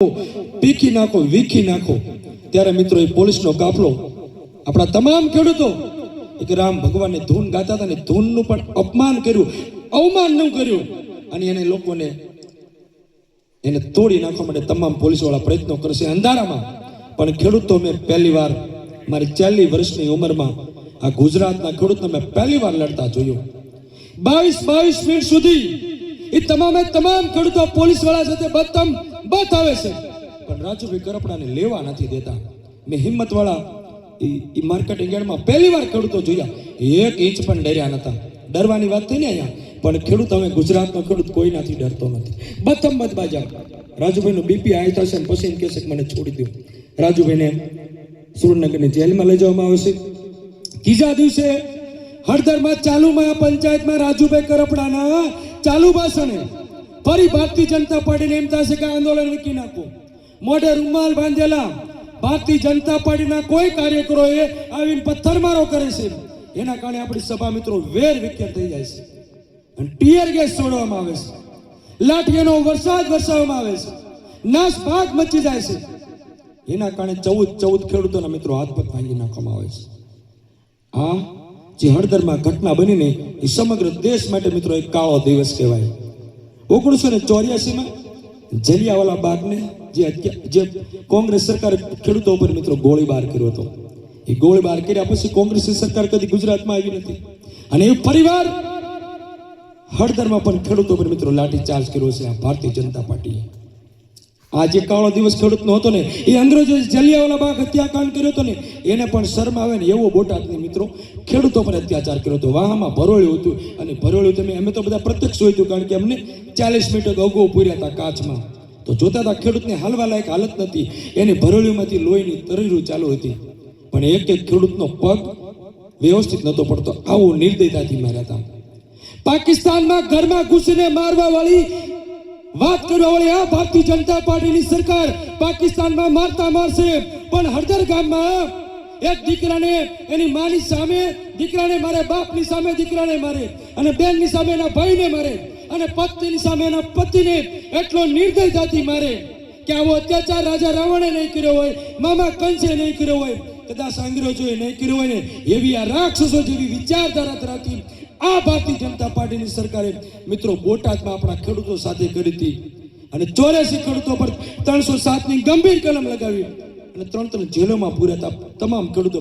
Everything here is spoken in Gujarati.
પીખી નાખો, વીખી નાખો. ત્યારે મિત્રો એ પોલીસનો કાફલો આપણા તમામ ખેડૂતો એક રામ ભગવાનની ધૂન ગાતા હતા ને ધૂનનું પણ અપમાન કર્યું, અવમાન ન કર્યું. અને એને લોકોને એને તોડી નાખવા માટે તમામ પોલીસવાળા પ્રયત્નો કરશે અંધારામાં. પણ ખેડૂતો મેં પહેલી વાર મારી ચાલી વર્ષની ઉંમરમાં આ ગુજરાતના ખેડૂતને મેં પહેલી વાર લડતા જોયું. બાવીસ બાવીસ મિનિટ સુધી એ તમામે તમામ ખેડૂતો પોલીસવાળા સાથે બતમ બત આવે છે. પણ રાજુભાઈ કરપડાને લેવા નથી દેતા. મેં હિંમતવાળા એ માર્કેટિંગ યાર્ડમાં પહેલી વાર ખેડૂતો જોયા. એક ઇંચ પણ ડર્યા નહોતા ડરવાની વાત થઈ ને અહીંયા? પણ ખેડૂત હવે ગુજરાતનો ખેડૂત કોઈનાથી ડરતો નથી. બતમ બત બાજા. રાજુભાઈનું બીપી હાઈ થશે ને પછી એમ કહેશે કે મને છોડી દો રાજુભાઈને સુરેન્દ્રનગરની જેલમાં લઈ જવામાં આવશે. ત્રીજા દિવસે હળદરમાં ચાલુમાં પંચાયતમાં રાજુભાઈ કરપડાના ચાલુ ભાષણે ફરી ભારતીય જનતા પાર્ટીને એમ થશે કે આંદોલન વિકી નાખો. મોઢે રૂમાલ બાંધેલા ભારતીય જનતા પાર્ટીના કોઈ કાર્યકરોએ આવીને પથ્થરમારો કરે છે. એના કારણે આપણી સભા મિત્રો વેર વિખેર થઈ જાય છે. અને ટીયર ગેસ છોડવામાં આવે છે. લાઠીનો વરસાદ વરસાવવામાં આવે છે. નાશ ભાગ મચી જાય છે. એના કારણે ચૌદ ચૌદ ખેડૂતોના મિત્રો હાથ પગ ભાંગી નાખવામાં આવે છે. આ જે હળદરમાં ઘટના બનીને એ સમગ્ર દેશ માટે મિત્રો એક કાળો દિવસ કહેવાય. ઓગણીસો ને ચોર્યાસીમાં જલિયાવાલા બાગને જે જે કોંગ્રેસ સરકારે ખેડૂતો ઉપર મિત્રો ગોળીબાર કર્યો હતો. એ ગોળીબાર કર્યા પછી કોંગ્રેસની સરકાર કદી ગુજરાતમાં આવી નથી. અને એ પરિવાર હળદરમાં પણ ખેડૂતો પર મિત્રો લાઠી ચાર્જ કર્યો છે આ ભારતીય જનતા પાર્ટીએ. આ જે કાળો દિવસ ખેડૂતનો હતો ને, એ અંગ્રેજો જલિયાવાલા બાગ હત્યાકાંડ કર્યો હતો ને, એને પણ શરમ આવે ને એવો બોટાદની મિત્રો ખેડૂતો પર અત્યાચાર કર્યો હતો. વાહમાં ભરોળ્યું હતું અને ભરોળ્યું તમે, અમે તો બધા પ્રત્યક્ષ જોયું કારણ કે અમને ચાલીસ મિનિટ અગાઉ પૂર્યા હતા કાચમાં. તો જોતા હતા ખેડૂતને હાલવા લાયક હાલત નથી. એની ભરોળીમાંથી લોહીની તરીરું ચાલુ હતી. પણ એક એક ખેડૂતનો પગ વ્યવસ્થિત નહોતો પડતો. આવું નિર્દયતાથી માર્યા હતા. પાકિસ્તાનમાં ઘરમાં ઘૂસીને મારવા વાળી વાત કરવા વાળી આ ભારતીય જનતા પાર્ટીની સરકાર પાકિસ્તાનમાં મારતા મારશે. પણ હળદર ગામમાં એક દીકરાને, એની માની સામે દીકરાને મારે, બાપની સામે દીકરાને મારે અને બેનની સામે એના ભાઈને મારે. અને પત્ની સામે એના પતિને એટલો નિર્દયતાથી મારે કે આવો અત્યાચાર રાજા રાવણે નહીં કર્યો હોય, મામા કંસે નહીં કર્યો હોય, કદાચ અંગ્રેજોએ નહીં કર્યો હોય ને, એવી આ રાક્ષસો જેવી વિચારધારા ધરાવતી આ ભારતીય જનતા પાર્ટીની સરકારે મિત્રો બોટાદમાં આપણા ખેડૂતો સાથે કરી હતી. અને ચોર્યાસી ખેડૂતો પર ત્રણસો સાતની ગંભીર કલમ લગાવી. અને ત્રણ ત્રણ જેલોમાં પૂર્યા તમામ ખેડૂતો